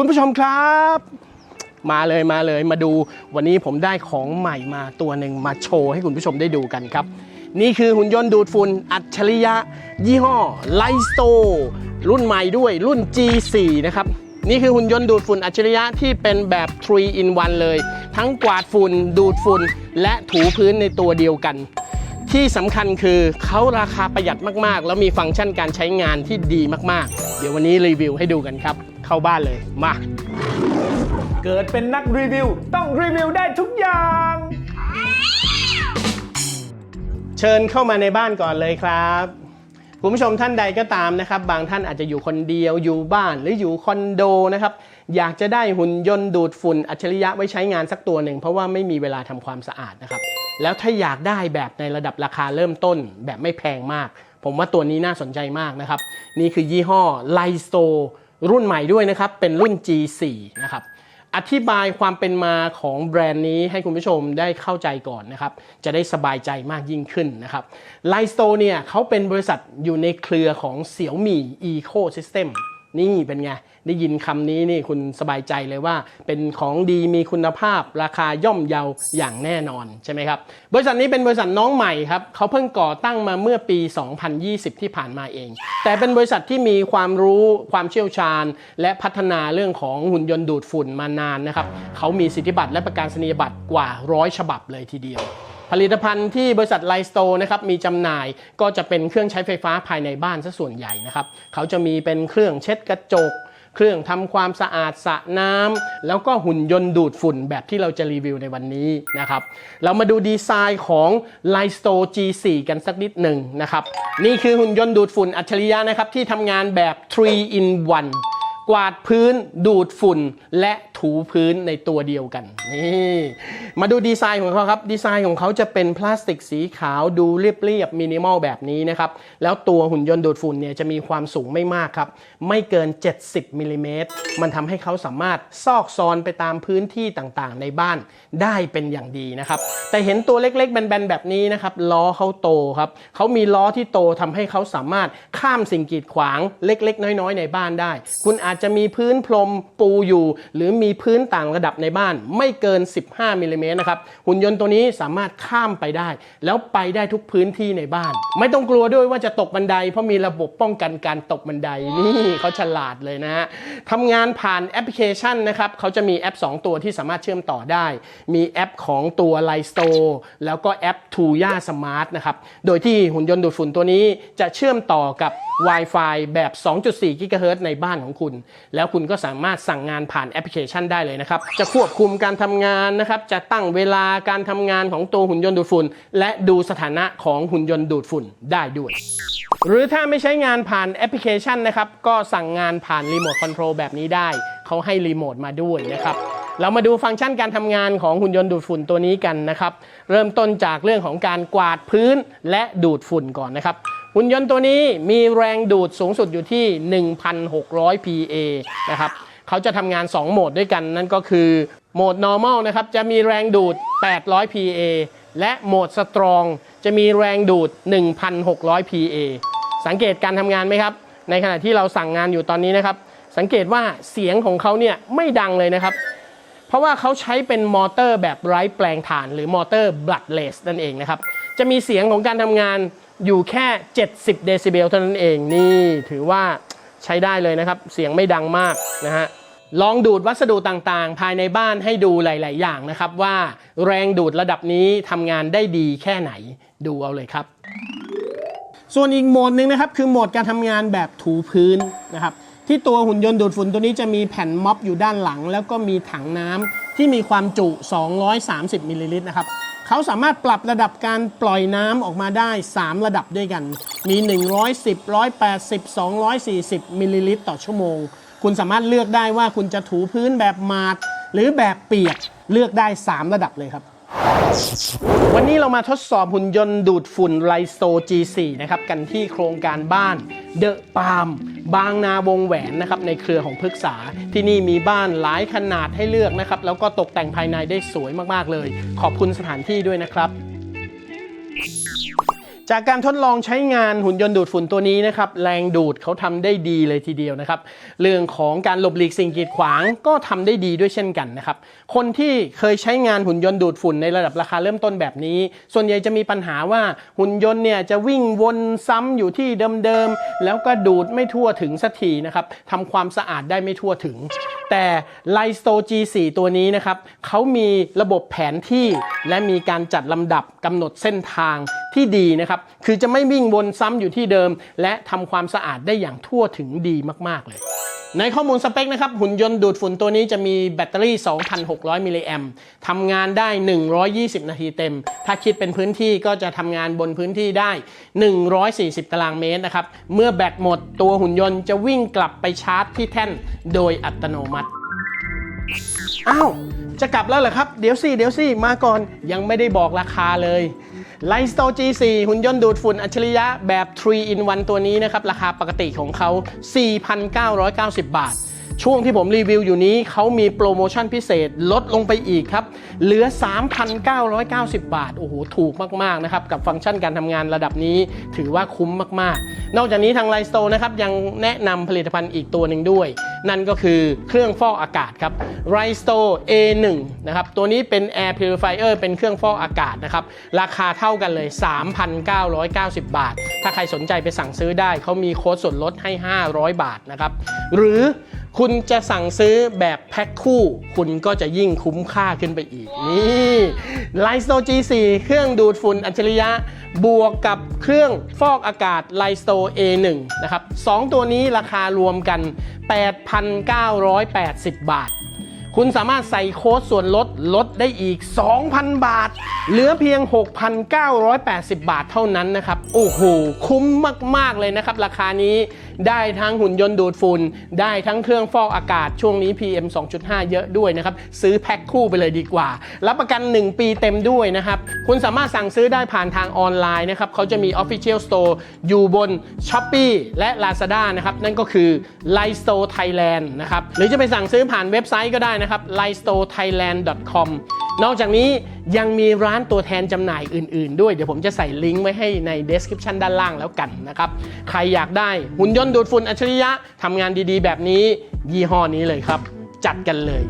คุณผู้ชมครับ มาเลยมาเลยมาดู วันนี้ผมได้ของใหม่มาตัวหนึ่งมาโชว์ให้คุณผู้ชมได้ดูกันครับ นี่คือหุ่นยนต์ดูดฝุ่นอัจฉริยะ ยี่ห้อไลสโตรุ่นใหม่ด้วยรุ่น G4 นะครับนี่คือหุ่นยนต์ดูดฝุ่นอัจฉริยะที่เป็นแบบ 3 in 1 เลย ทั้งกวาดฝุ่นดูดฝุ่นและถูพื้นในตัวเดียวกัน ที่สำคัญคือเขาราคาประหยัดมากๆ แล้วมีฟังก์ชันการใช้งานที่ดีมากๆ เดี๋ยววันนี้รีวิวให้ดูกันครับ เข้าบ้านเลยมา เกิดเป็นนักรีวิว ต้องรีวิวได้ทุกอย่าง เชิญเข้ามาในบ้านก่อนเลยครับ คุณผู้ชมท่านใดก็ตามนะครับ บางท่านอาจจะอยู่คนเดียวอยู่บ้านหรืออยู่คอนโดนะครับ อยากจะได้หุ่นยนต์ดูดฝุ่นอัจฉริยะไว้ใช้งานสักตัวหนึ่ง เพราะว่าไม่มีเวลาทำความสะอาดนะครับ แล้วถ้าอยากได้แบบในระดับราคาเริ่มต้นแบบไม่แพงมาก ผมว่าตัวนี้น่าสนใจมากนะครับ นี่คือยี่ห้อไลโซรุ่นใหม่ด้วยนะครับ เป็นรุ่น G4 นะครับ อธิบายความเป็นมาของแบรนด์นี้ให้คุณผู้ชมได้เข้าใจก่อนนะครับ จะได้สบายใจมากยิ่งขึ้นนะครับไลสโตเนี่ยเขาเป็นบริษัทอยู่ในเครือของเสี่ยวมี่ Ecosystem นี่เป็นไง ได้ยินคำนี้นี่คุณสบายใจเลยว่า เป็นของดีมีคุณภาพ ราคาย่อมเยาอย่างแน่นอนใช่ไหมครับ บริษัทนี้เป็นบริษัทน้องใหม่ครับเขาเพิ่งก่อตั้งมาเมื่อปี 2020 ที่ผ่านมาเอง แต่เป็นบริษัทที่มีความรู้ความเชี่ยวชาญ และพัฒนาเรื่องของหุ่นยนต์ดูดฝุ่นมานานนะครับเขามีสิทธิบัตรและประกาศนียบัตรกว่าร้อยฉบับเลยทีเดียว ผลิตภัณฑ์ที่บริษัทไลสโตนะครับมีจำหน่ายก็จะเป็นเครื่องใช้ไฟฟ้าภายในบ้านซะส่วนใหญ่นะครับเขาจะมีเป็นเครื่องเช็ดกระจก เครื่องทำความสะอาดสระน้ำแล้วก็หุ่นยนต์ดูดฝุ่นแบบที่เราจะรีวิวในวันนี้นะครับเรามาดูดีไซน์ของ l i s t o G4 กันสักนิดหนึ่งนะครับนี่คือหุ่นยนต์ดูดฝุ่นอัจฉริยะนะครับที่ทำงานแบบ 3 in 1กวาดพื้นดูดฝุ่นและ ถูพื้นในตัวเดียวกันนี่มาดูดีไซน์ของเขาครับ ดีไซน์ของเขาจะเป็นพลาสติกสีขาวดูเรียบๆมินิมอลแบบนี้นะครับ แล้วตัวหุ่นยนต์ดูดฝุ่นเนี่ยจะมีความสูงไม่มากครับ ไม่เกิน 70มิลลิเมตรมันทำให้เขาสามารถซอกซอนไปตามพื้นที่ต่างๆ ในบ้านได้เป็นอย่างดีนะครับ แต่เห็นตัวเล็กๆแบนๆแบบนี้นะครับล้อเขาโตครับเขามีล้อที่โตทำให้เขาสามารถข้ามสิ่งกีดขวางเล็ก ๆ น้อย ๆ ในบ้านได้ คุณอาจจะมีพื้นพรมปูอยู่ หรือมีีพื้นต่างระดับในบ้านไม่เกิน 15มิลลิเมตรนะครับหุ่นยนต์ตัวนี้สามารถข้ามไปได้ แล้วไปได้ทุกพื้นที่ในบ้าน ไม่ต้องกลัวด้วยว่าจะตกบันได เพราะมีระบบป้องกันการตกบันไดนี่เขาฉลาดเลยนะฮะทำงานผ่านแอปพลิเคชันนะครับเขาจะมีแอป 2 ตัวที่สามารถเชื่อมต่อได้ มีแอปของตัว l i s t o แล้วก็แอป t u y a Smart นะครับโดยที่หุ่นยนต์ดูดฝุ่นตัวนี้จะเชื่อมต่อกับ Wi-Fi แบบ 2.4 GHz ในบ้านของคุณ แล้วคุณก็สามารถสั่งงานผ่านแอปพลิเคชันได้เลยนะครับ จะควบคุมการทำงานนะครับ จะตั้งเวลาการทำงานของตัวหุ่นยนต์ดูดฝุ่น และดูสถานะของหุ่นยนต์ดูดฝุ่นได้ด้วย หรือถ้าไม่ใช้งานผ่านแอปพลิเคชันนะครับ ก็สั่งงานผ่านรีโมทคอนโทรลแบบนี้ได้ เขาให้รีโมทมาด้วยนะครับเรามาดูฟังก์ชันการทำงานของหุ่นยนต์ดูดฝุ่นตัวนี้กันนะครับ เริ่มต้นจากเรื่องของการกวาดพื้นและดูดฝุ่นก่อนนะครับ หุ่นยนต์ตัวนี้มีแรงดูดสูงสุดอยู่ที่ 1,600 PA นะครับ เขาจะทำงาน 2 โหมดด้วยกัน นั่นก็คือโหมด normal นะครับ จะมีแรงดูด 800 PA และโหมด strong จะมีแรงดูด 1,600 PA สังเกตการทำงานไหมครับ ในขณะที่เราสั่งงานอยู่ตอนนี้นะครับ สังเกตว่าเสียงของเขาเนี่ยไม่ดังเลยนะครับ เพราะว่าเขาใช้เป็นมอเตอร์แบบไร้แปลงถ่าน หรือมอเตอร์ bloodless นั่นเองนะครับ จะมีเสียงของการทำงานอยู่แค่ 70 เดซิเบลเท่านั้นเองนี่ถือว่าใช้ได้เลยนะครับ เสียงไม่ดังมากนะฮะ ลองดูดวัสดุต่างๆ ภายในบ้านให้ดูหลาย ๆ อย่างนะครับ ว่าแรงดูดระดับนี้ทำงานได้ดีแค่ไหนดูเอาเลยครับ ส่วนอีกโหมดหนึ่งนะครับ คือโหมดการทำงานแบบถูพื้นนะครับ ที่ตัวหุ่นยนต์ดูดฝุ่นตัวนี้จะมีแผ่นม็อบอยู่ด้านหลัง แล้วก็มีถังน้ำที่มีความจุ 230มิลลิลิตรนะครับเขาสามารถปรับระดับการปล่อยน้ำออกมาได้ 3 ระดับด้วยกัน มี 110 180 240มิลลิลิตรต่อชั่วโมง คุณสามารถเลือกได้ว่าคุณจะถูพื้นแบบมาดหรือแบบเปียกเลือกได้ 3 ระดับเลยครับ วันนี้เรามาทดสอบหุ่นยนต์ดูดฝุ่นไลโซ G4 นะครับกันที่โครงการบ้านเดอะปาล์มบางนาวงแหวนนะครับในเครือของพฤกษาที่นี่มีบ้านหลายขนาดให้เลือกนะครับแล้วก็ตกแต่งภายในได้สวยมากๆเลย ขอบคุณสถานที่ด้วยนะครับ จากการทดลองใช้งานหุ่นยนต์ดูดฝุ่นตัวนี้นะครับแรงดูดเขาทำได้ดีเลยทีเดียวนะครับ เรื่องของการหลบหลีกสิ่งกีดขวางก็ทำได้ดีด้วยเช่นกันนะครับ คนที่เคยใช้งานหุ่นยนต์ดูดฝุ่นในระดับราคาเริ่มต้นแบบนี้ ส่วนใหญ่จะมีปัญหาว่าหุ่นยนต์เนี่ยจะวิ่งวนซ้ำอยู่ที่เดิมๆแล้วก็ดูดไม่ทั่วถึงสักทีนะครับทำความสะอาดได้ไม่ทั่วถึง แต่ l i s t o G4 ตัวนี้นะครับเขามีระบบแผนที่และมีการจัดลำดับกำหนดเส้นทางที่ดีนะครับ คือจะไม่วิ่งวนซ้ำอยู่ที่เดิม และทำความสะอาดได้อย่างทั่วถึงดีมากๆเลยในข้อมูลสเปคนะครับ หุ่นยนต์ดูดฝุ่นตัวนี้จะมีแบตเตอรี่ 2,600 มิลลิแอมทำงานได้ 120 นาทีเต็ม ถ้าคิดเป็นพื้นที่ก็จะทำงานบนพื้นที่ได้ 140 ตารางเมตรนะครับ เมื่อแบตหมดตัวหุ่นยนต์จะวิ่งกลับไปชาร์จที่แท่นโดยอัตโนมัติ อ้าว จะกลับแล้วเหรอครับ เดี๋ยวสิเดี๋ยวสิมาก่อนยังไม่ได้บอกราคาเลย l i g h t s t o G4 หุ่นยนต์ดูดฝุ่นอัจฉริยะแบบ 3 in 1 ตัวนี้นะครับ ราคาปกติของเขา 4,990 บาท ช่วงที่ผมรีวิวอยู่นี้เขามีโปรโมชั่นพิเศษลดลงไปอีกครับ เหลือ 3,990 บาท โอ้โห ถูกมาก ๆ นะครับ กับฟังก์ชันการทำงานระดับนี้ถือว่าคุ้มมาก ๆ นอกจากนี้ทาง l i g h t s t o r นะครับยังแนะนำผลิตภัณฑ์อีกตัวหนึ่งด้วย นั่นก็คือเครื่องฟอกอากาศครับ r i s t o A1 นะครับ ตัวนี้เป็น Air Purifier เป็นเครื่องฟอกอากาศนะครับ ราคาเท่ากันเลย 3,990 บาท ถ้าใครสนใจไปสั่งซื้อได้ เขามีโค้ดส่วนลดให้ 500 บาทนะครับ หรือ คุณจะสั่งซื้อแบบแพ็คคู่ คุณก็จะยิ่งคุ้มค่าขึ้นไปอีก นี่ l i s t o G4 เครื่องดูดฝุ่นอัจฉริยะ บวกกับเครื่องฟอกอากาศ l i s t o A1 นะครับสองตัวนี้ราคารวมกัน 8,980 บาท คุณสามารถใส่โค้ดส่วนลดลดได้อีก 2,000 บาท เหลือเพียง 6,980 บาทเท่านั้นนะครับ โอ้โห คุ้มมาก ๆ เลยนะครับ ราคานี้ได้ทั้งหุ่นยนต์ดูดฝุ่น ได้ทั้งเครื่องฟอกอากาศช่วงนี้ PM 2.5 เยอะด้วยนะครับ ซื้อแพ็คคู่ไปเลยดีกว่า รับประกัน 1 ปีเต็มด้วยนะครับ คุณสามารถสั่งซื้อได้ผ่านทางออนไลน์นะครับเขาจะมี Official Store อยู่บน s h o p e e และ Lazada นะครับนั่นก็คือ l i s t o Thailand นะครับหรือจะไปสั่งซื้อผ่านเว็บไซต์ก็ได้นะครับ l i s t o thailand com นอกจากนี้ยังมีร้านตัวแทนจำหน่ายอื่น ๆ ด้วย เดี๋ยวผมจะใส่ลิงก์ไว้ให้ใน description ด้านล่างแล้วกันนะครับ ใครอยากได้หุ่นยนต์ดูดฝุ่นอัจฉริยะทำงานดีๆ แบบนี้ยี่ห้อนี้เลยครับ จัดกันเลย